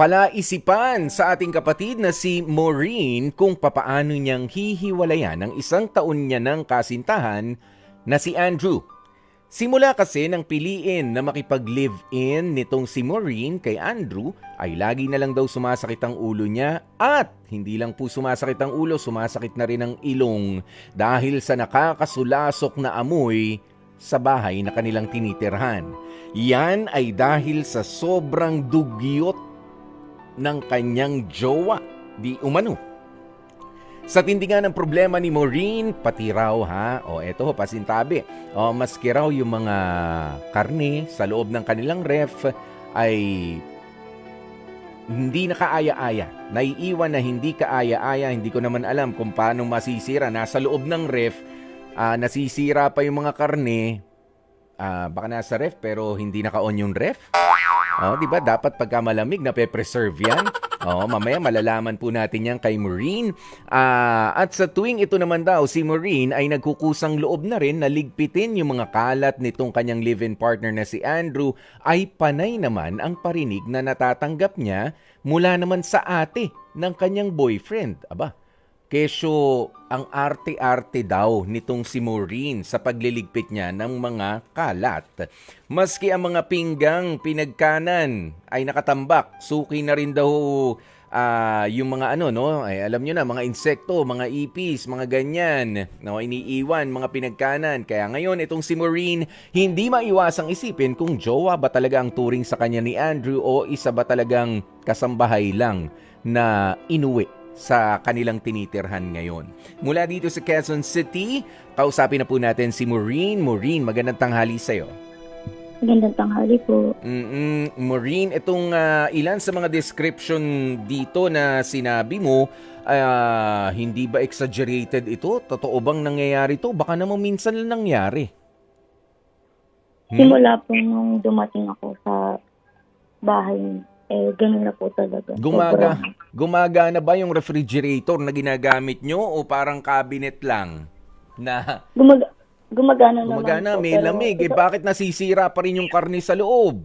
palaisipan sa ating kapatid na si Maureen kung papaano niyang hihiwalayan ang isang taon niya ng kasintahan na si Andrew. Simula kasi nang piliin na makipag-live-in nitong si Maureen kay Andrew ay lagi na lang daw sumasakit ang ulo niya at hindi lang po sumasakit ang ulo, sumasakit na rin ang ilong dahil sa nakakasulasok na amoy sa bahay na kanilang tinitirhan. Yan ay dahil sa sobrang dugyot ng kanyang jowa, di umano. Sa tindi nga ng problema ni Maureen, pati raw ha, o eto ho, pasintabi, o maski raw yung mga karne sa loob ng kanilang ref ay hindi nakaaya-aya. Naiiwan na hindi kaaya-aya, hindi ko naman alam kung paano masisira. Nasa loob ng ref, ah, nasisira pa yung mga karne, ah, baka nasa ref pero hindi naka-on yung ref. Oh, 'di ba? Dapat pagka malamig na preserve 'yan. Oh, mamaya malalaman po natin 'yan kay Maureen. Ah, at sa tuwing ito naman daw si Maureen ay nagkukusang loob na rin na ligpitin yung mga kalat nitong kanyang live-in partner na si Andrew ay panay naman ang parinig na natatanggap niya mula naman sa ate ng kanyang boyfriend. Aba, Kesyo, ang arte-arte daw nitong si Maureen sa pagliligpit niya ng mga kalat. Maski ang mga pinggang pinagkanan ay nakatambak, suki na rin daw ah, yung mga ano no, ay alam niyo na mga insekto, mga ipis, mga ganyan, no, iniiwan mga pinagkanan. Kaya ngayon itong si Maureen hindi maiwasang isipin kung jowa ba talaga ang turing sa kanya ni Andrew o isa ba talagang kasambahay lang na inuwi sa kanilang tinitirhan ngayon. Mula dito sa Quezon City, kausapin na po natin si Maureen. Maureen, magandang tanghali sa'yo. Magandang tanghali po. Mm-mm, Maureen, itong ah, ilan sa mga description dito na sinabi mo, ah, hindi ba exaggerated ito? Totoo bang nangyayari to? Baka naman minsan lang nangyari. Hmm? Simula po nung dumating ako sa bahay, eh, ganun na po talaga. Gumaga, Sobrang- gumagana ba yung refrigerator na ginagamit nyo o parang cabinet lang? Na Gumag- gumagana naman gumagana, po. may pero lamig. Eh ito- bakit nasisira pa rin yung karne sa loob?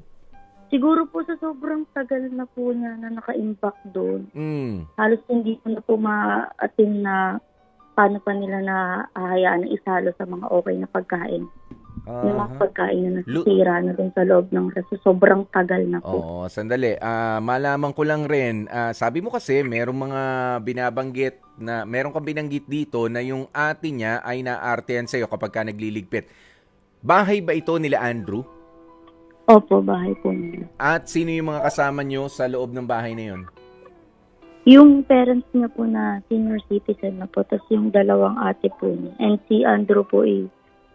Siguro po sa sobrang tagal na po niya na naka-impact doon, Mm. halos hindi ko na po ma-atin na paano pa nila na hahayaan na isalo sa mga okay na pagkain. Yung mga pagkain na nasisira na doon sa loob ng reso. Sobrang tagal na po. Oo, sandali. Ah, malaman ko lang rin, ah, sabi mo kasi merong mga binabanggit na meron kang binanggit dito na yung ate niya ay naartehan sa'yo kapag ka nagliligpit. Bahay ba ito nila Andrew? Opo, bahay po nila. At sino yung mga kasama nyo sa loob ng bahay na yun? Yung parents niya po na senior citizen na po, tapos yung dalawang ate po niya. And si Andrew po eh,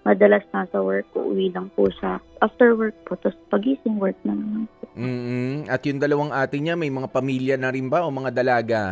madalas nasa work, uuwi lang po siya. After work po, tapos pagising work na naman po. mm At yung dalawang ate niya, may mga pamilya na rin ba o mga dalaga?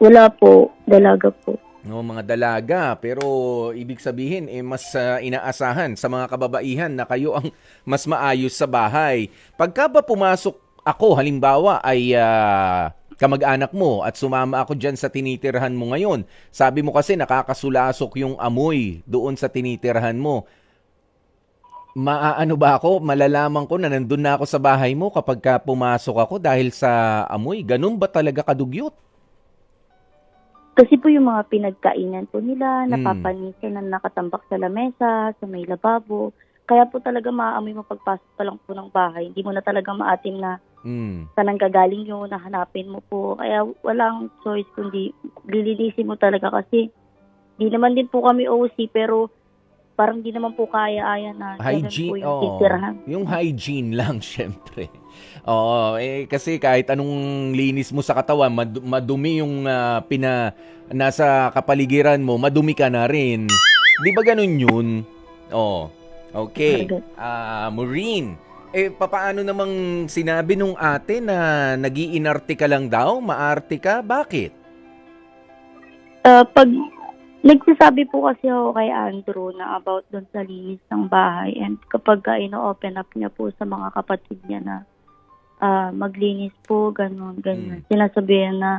Wala po, dalaga po. No, mga dalaga. Pero ibig sabihin, eh, mas ah, inaasahan sa mga kababaihan na kayo ang mas maayos sa bahay. Pagka ba pumasok ako, halimbawa, ay ah, kamag-anak mo at sumama ako dyan sa tinitirhan mo ngayon. Sabi mo kasi nakakasulasok yung amoy doon sa tinitirhan mo. Maaano ba ako? Malalaman ko na nandun na ako sa bahay mo kapag ka pumasok ako dahil sa amoy. Ganun ba talaga kadugyot? Kasi po yung mga pinagkainan po nila, Hmm. napapanisan na nakatambak sa lamesa, sa may lababo. Kaya po talaga maaamoy mo pagpasok pa lang po ng bahay. Hindi mo na talaga maatim na Mm. saan ang gagaling yun, nahanapin mo po. Kaya walang choice kundi lilinisin mo talaga kasi di naman din po kami OC pero parang di naman po kaya-aya na ganun po Hygiene, yung titirahan. Yung hygiene lang, syempre. Oo, eh, kasi kahit anong linis mo sa katawan, mad- madumi yung ah, pina, nasa kapaligiran mo, madumi ka na rin. Di ba ganun yun? Oo. Okay. Ah, Maureen, eh, papaano namang sinabi nung ate na nagiinarte ka lang daw? Maarte ka? Bakit? Ah, pag nagsasabi po kasi ako kay Andrew na about doon sa linis ng bahay and kapag ka ino-open up niya po sa mga kapatid niya na ah, maglinis po, ganun, ganyan. Sinasabihan na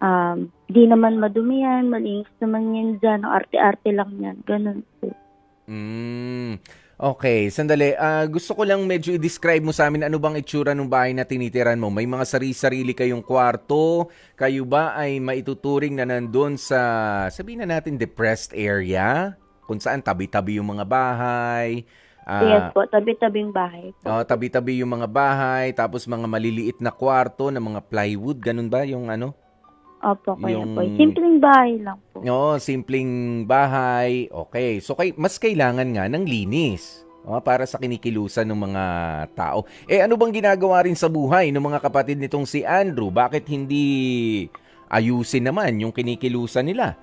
um, di naman madumi yan, malinis naman yan dyan, arte-arte lang yan, ganun po. Mm. Okay, sandali. Ah, gusto ko lang medyo i-describe mo sa amin ano bang itsura ng bahay na tinitiran mo. May mga sarili-sarili kayong kwarto. Kayo ba ay maituturing na nandun sa, sabihin na natin, depressed area? Kung saan tabi-tabi yung mga bahay. Ah, yes po, tabi-tabing bahay po. oh, tabi-tabi yung mga bahay. Tapos mga maliliit na kwarto na mga plywood. Ganun ba yung ano? Opo, kuya yung- po. Simpleng bahay lang po. Oo, simpleng bahay. Okay. So, kay, mas kailangan nga ng linis. oh, para sa kinikilusan ng mga tao. Eh, ano bang ginagawa rin sa buhay ng mga kapatid nitong si Andrew? Bakit hindi ayusin naman yung kinikilusan nila?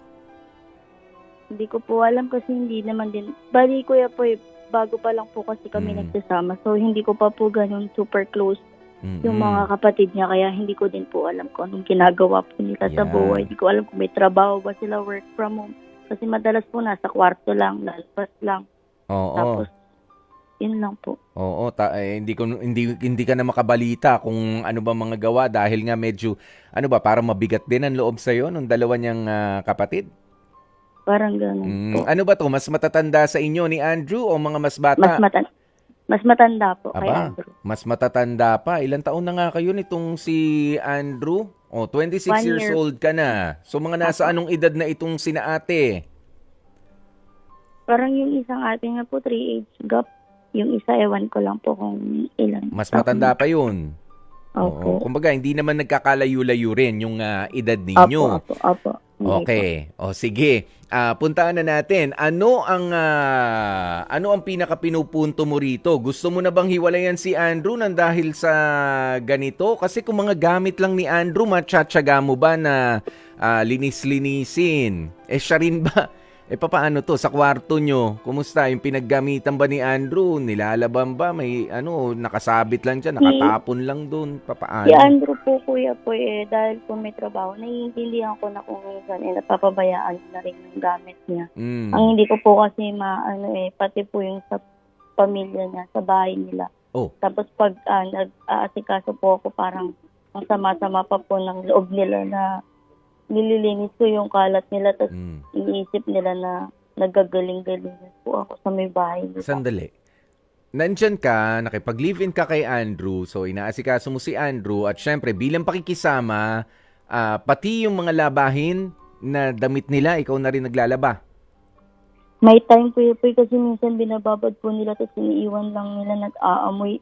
Hindi ko po alam kasi hindi naman din. Bali, kuya po, eh, bago pa lang po kasi kami Mm. nagsasama. So, hindi ko pa po ganun super close yung Mm-mm. mga kapatid niya. Kaya hindi ko din po alam kung anong ginagawa po nila sa Yan. buhay. Hindi ko alam kung may trabaho ba sila, work from home. Kasi madalas po nasa kwarto lang, lalabas lang. Oo. Tapos, yun lang po. Oo, ta- eh, hindi ko hindi hindi ka na makabalita kung ano ba mga gawa dahil nga medyo ano ba para mabigat din ang loob sa ng dalawa niyang ah, kapatid. Parang ganun Mm, po. ano ba to? Mas matatanda sa inyo ni Andrew o mga mas bata? Mas, matan mas matanda po kay Aba. Andrew. Mas matatanda pa. Ilan taon na nga kayo nitong si Andrew? Oh, 26 One years year. old ka na. So mga nasa anong edad na itong sina ate? Parang yung isang ate nga po, 3 age gap. Yung isa, ewan ko lang po kung ilan. Mas matanda pa yun. Oo. Opo. Kumbaga, hindi naman nagkakalayo-layo rin yung ah, edad ninyo. Opo, opo, opo. Okay. O sige. Ah, puntaan na natin. Ano ang ah, ano ang pinaka pinupunto mo rito? Gusto mo na bang hiwalayan si Andrew nang dahil sa ganito? Kasi kung mga gamit lang ni Andrew, matchatsaga mo ba na ah, linis-linisin? Eh siya rin ba? Eh papaano to sa kwarto nyo? Kumusta yung pinaggamitan ba ni Andrew? Nilalaban ba? May ano, nakasabit lang dyan, nakatapon lang doon. Papaano? Si Andrew po, kuya po, eh, dahil po may trabaho, naiintindihan ko na kung minsan, eh, napapabayaan na rin yung gamit niya. Mm. Ang hindi ko po kasi maano eh, pati po yung sa pamilya niya, sa bahay nila. Oh. Tapos pag ah, nag-aasikaso po ako, parang ang sama-sama pa po ng loob nila na nililinis ko yung kalat nila, tapos Mm. iniisip nila na nagagaling-galing po ako sa may bahay nila. Sandali. Nandyan ka, nakipag-live-in ka kay Andrew, so inaasikaso mo si Andrew at syempre bilang pakikisama, ah, pati yung mga labahin na damit nila, ikaw na rin naglalaba. May time po yun po eh, kasi minsan binababad po nila tapos iniiwan lang nila nag-aamoy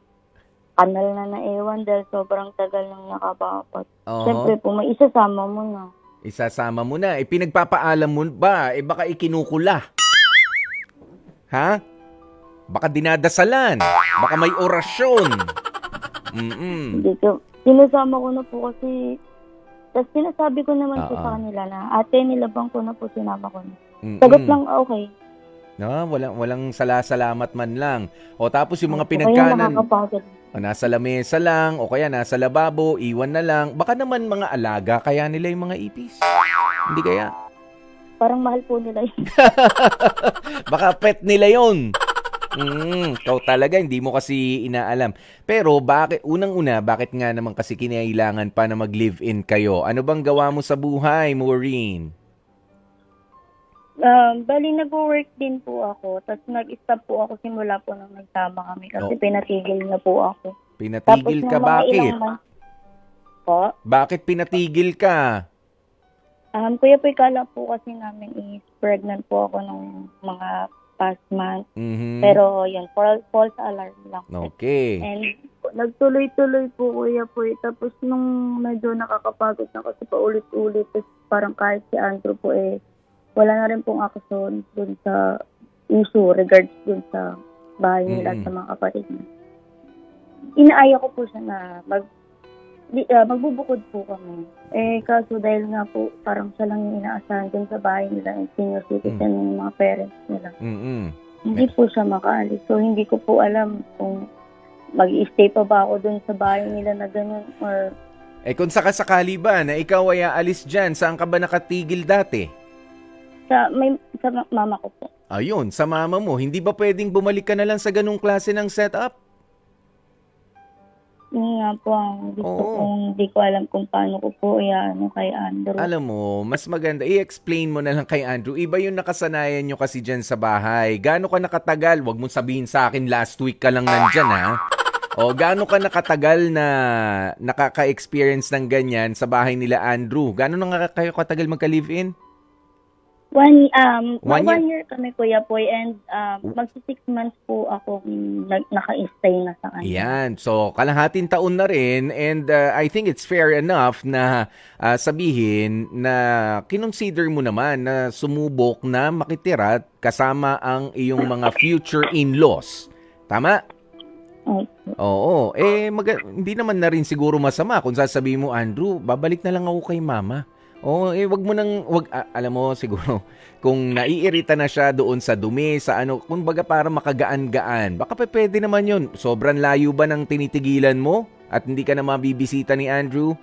kanal na na ewan dahil sobrang tagal nang nakababad. Oo. Siyempre po, may isasama mo na. Isasama mo na. Eh, pinagpapaalam mo ba? Eh, baka ikinukula. Ha? Baka dinadasalan. Baka may orasyon. Mm-mm. Hindi ko, sinasama ko na po kasi, tapos sinasabi ko naman po Oo. sa kanila na, ate, nilabang ko na po, sinama ko na. Mm-mm. Sagot lang, okay. No, walang, walang salasalamat man lang. O tapos yung mga pinagkanan. O nasa lamesa lang, o kaya nasa lababo, iwan na lang. Baka naman mga alaga kaya nila yung mga ipis. Hindi kaya. Parang mahal po nila yun. Baka pet nila yon. Mm, ikaw talaga, hindi mo kasi inaalam. Pero bakit, unang-una, bakit nga naman kasi kinailangan pa na mag-live-in kayo? Ano bang gawa mo sa buhay, Maureen? Um, bali, nag-work din po ako. Tapos nag-stop po ako simula po nang nagsama kami kasi Oh. pinatigil na po ako. Pinatigil ka, nung mga bakit? ilang months po, Bakit pinatigil ka? um, kuya po, ikala po kasi namin is pregnant po ako nung mga past month. Mhm. Pero yun, false, false alarm lang. Okay. And nagtuloy-tuloy po kuya po. eh. Tapos nung medyo nakakapagod na kasi paulit-ulit, tapos parang kahit si Andrew po eh, wala na rin pong action dun sa issue regards dun sa bahay nila Mm. at sa mga kapatid niya. Inaaya ko po siya na mag di, ah, magbubukod po kami. Eh, kaso dahil nga po, parang siya lang yung inaasahan dun sa bahay nila and senior citizen ng mga parents nila. Mm-mm. Hindi po siya makaalis. So, hindi ko po alam kung mag stay pa ba ako dun sa bahay nila na ganun or Eh kung sakasakali ba na ikaw ay aalis dyan, saan ka ba nakatigil dati? Sa, may, sa ma- mama ko po. Ayun, sa mama mo, hindi ba pwedeng bumalik ka na lang sa ganung klase ng setup? Yun nga po ang gusto Oo. kong di ko alam kung paano ko po ano kay Andrew. Alam mo, mas maganda, i-explain mo na lang kay Andrew. Iba yung nakasanayan nyo kasi dyan sa bahay. Gaano ka nakatagal? Huwag mong sabihin sa akin last week ka lang nandyan, ha? O gaano ka nakatagal na nakaka-experience ng ganyan sa bahay nila Andrew? Gaano na nga kayo katagal magka-live-in? One, um, One one, year? kami Kuya Poy and um, magsi six months po ako nag, naka-stay na sa kanya. Yan. So, kalahating taon na rin and uh, I think it's fair enough na uh, sabihin na kinonsider mo naman na sumubok na makitira kasama ang iyong mga future in-laws. Tama? Okay. Oo. Eh, maga- hindi naman na rin siguro masama kung sasabihin mo, Andrew, babalik na lang ako kay mama. Oo, eh, wag mo nang, wag, a- alam mo, siguro, kung naiirita na siya doon sa dumi, sa ano, kung baga para makagaan-gaan, baka pa pwede naman yun. Sobrang layo ba ng tinitigilan mo? At hindi ka na mabibisita ni Andrew?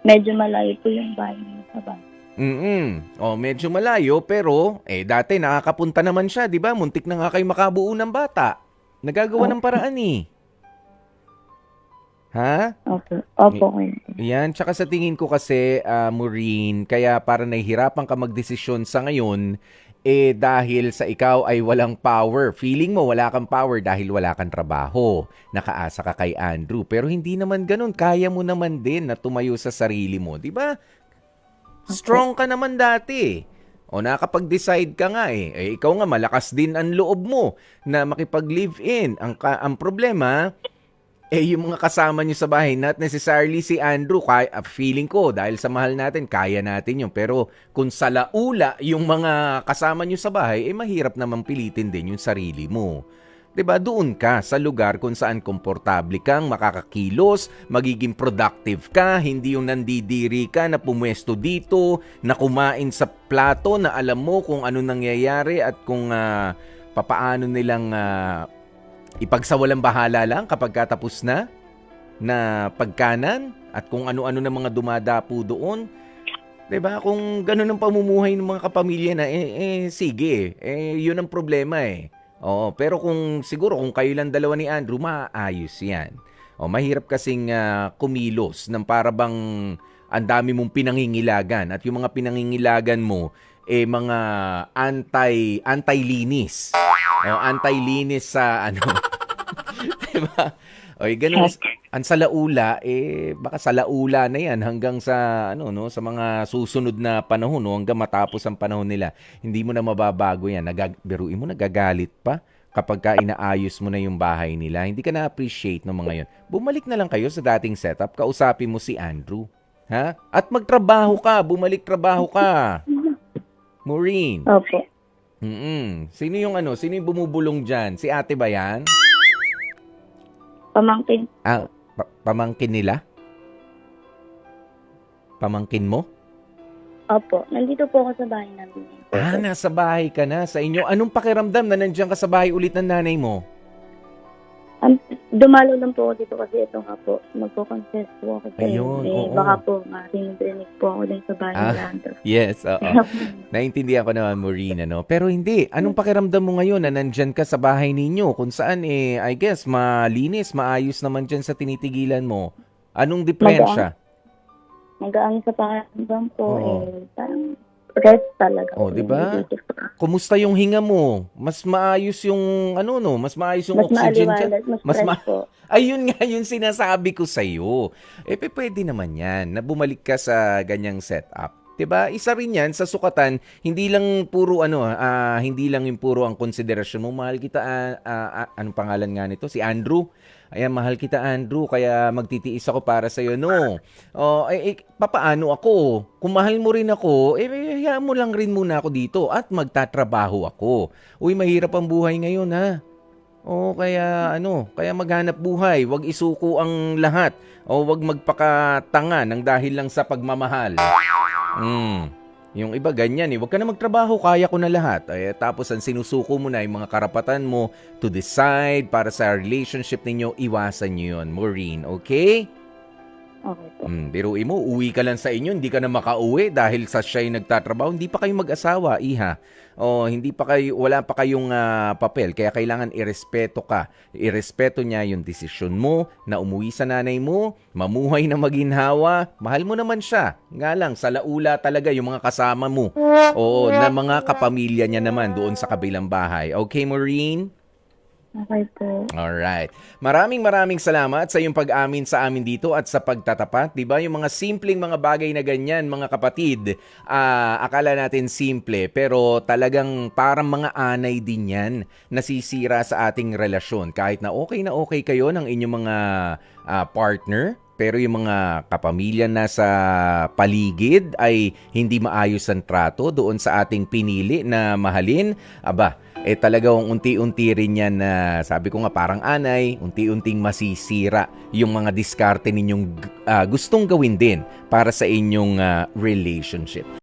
Medyo malayo po yung bahay niya sa bahay. Mm Oh, medyo malayo, pero, eh, dati nakakapunta naman siya, di ba? Muntik na nga kayo makabuo ng bata. Nagagawa ng paraan eh. Ha? Opo. Opo. Yan, tsaka sa tingin ko kasi, ah, Maureen, kaya para nahihirapan ka magdesisyon sa ngayon, eh dahil sa ikaw ay walang power. Feeling mo wala kang power dahil wala kang trabaho. Nakaasa ka kay Andrew. Pero hindi naman ganun. Kaya mo naman din na tumayo sa sarili mo. di ba? Strong ka naman dati. O nakapag-decide ka nga eh. eh. Ikaw nga malakas din ang loob mo na makipag-live-in. Ang, ka- ang problema, eh yung mga kasama niyo sa bahay, not necessarily si Andrew, kaya, ah, feeling ko, dahil sa mahal natin, kaya natin yun. Pero kung sa laula yung mga kasama niyo sa bahay, eh mahirap naman pilitin din yung sarili mo. 'Di ba Doon ka sa lugar kung saan komportable kang makakakilos, magiging productive ka, hindi yung nandidiri ka na pumwesto dito, na kumain sa plato na alam mo kung ano nangyayari at kung ah, papaano nilang ah, ipagsawalang bahala lang kapag katapos na na pagkanan at kung ano-ano na mga dumadapo doon. 'Di ba? Kung ganun ang pamumuhay ng mga kapamilya na eh, eh sige, eh 'yun ang problema eh. Oo, pero kung siguro kung kayo lang dalawa ni Andrew, maayos 'yan. O mahirap kasing ah, kumilos ng para bang ang dami mong pinangingilagan at yung mga pinangingilagan mo eh mga anti anti-linis. O anti-linis sa ano. 'Di ba? Oy, ganun ang salaula eh baka salaula na 'yan hanggang sa ano no sa mga susunod na panahon no hanggang matapos ang panahon nila. Hindi mo na mababago 'yan. Nagag biruin mo nagagalit pa kapag ka inaayos mo na yung bahay nila. Hindi ka na-appreciate ng mga 'yon. Bumalik na lang kayo sa dating setup. Kausapin mo si Andrew. Ha? At magtrabaho ka, bumalik trabaho ka. Maureen. Opo. Mm. Sino yung ano? Sino yung bumubulong diyan? Si Ate ba 'yan? Pamangkin. Ah, pa- pamangkin nila? Pamangkin mo? Opo. Nandito po ako sa bahay namin. Ah, nasa bahay ka na sa inyo. Anong pakiramdam na nandiyan ka sa bahay ulit ng nanay mo? Um, dumalo lang po ako dito kasi ito nga po, magpo-confess po ako sa Ayun, eh, oo. baka po marinig po ako din sa bahay Ah. Andrew. Yes, oo. Naintindihan ko naman, Maureen, ano? Pero hindi. Anong pakiramdam mo ngayon na nandyan ka sa bahay ninyo? Kung saan, eh, I guess, malinis, maayos naman dyan sa tinitigilan mo. Anong diferensya? Magaan sa pakiramdam ko, Oo. eh, parang rest talaga. Oh, di ba? Kumusta yung hinga mo? Mas maayos yung, ano no? Mas maayos yung Mas oxygen dyan? mas, Mas ma- po. Ayun nga yung sinasabi ko sa iyo. Eh pwede naman 'yan na bumalik ka sa ganyang setup. 'Di ba? Isa rin 'yan sa sukatan, hindi lang puro ano, ah, hindi lang yung puro ang konsiderasyon mo. Mahal kita ah, ah, anong pangalan nga nito? Si Andrew. Ayan, mahal kita Andrew, kaya magtitiis ako para sa iyo. No. Oh, eh, eh, papaano ako? Kung mahal mo rin ako, eh hayaan mo lang rin muna ako dito at magtatrabaho ako. Uy, mahirap ang buhay ngayon ha. Oo, kaya ano, kaya maghanap buhay, wag isuko ang lahat o wag magpakatanga ng dahil lang sa pagmamahal. Mm. Yung iba ganyan eh, wag ka na magtrabaho, kaya ko na lahat. Ay, tapos ang sinusuko mo na yung mga karapatan mo to decide para sa relationship ninyo, iwasan nyo yun, Maureen, okay? Okay po. Mm, biruin mo, uwi ka lang sa inyo, hindi ka na makauwi dahil sa siya ay nagtatrabaho. Hindi pa kayo mag-asawa, iha. O hindi pa kayo, wala pa kayong ah, papel. Kaya kailangan irespeto ka. Irespeto niya yung desisyon mo na umuwi sa nanay mo, mamuhay na maginhawa. Mahal mo naman siya. Nga lang, sa laula talaga yung mga kasama mo. Oo, na mga kapamilya niya naman doon sa kabilang bahay. Okay, Maureen? Okay po. Alright. Maraming maraming salamat sa iyong pag-amin sa amin dito at sa pagtatapat. 'Di ba Yung mga simpleng mga bagay na ganyan, mga kapatid, ah, akala natin simple, pero talagang parang mga anay din yan nasisira sa ating relasyon. Kahit na okay na okay kayo ng inyong mga ah, partner, pero yung mga kapamilya na sa paligid ay hindi maayos ang trato doon sa ating pinili na mahalin, aba, eh talagang unti-unti rin yan na sabi ko nga parang anay, unti-unting masisira yung mga diskarte ninyong ah, gustong gawin din para sa inyong ah, relationship.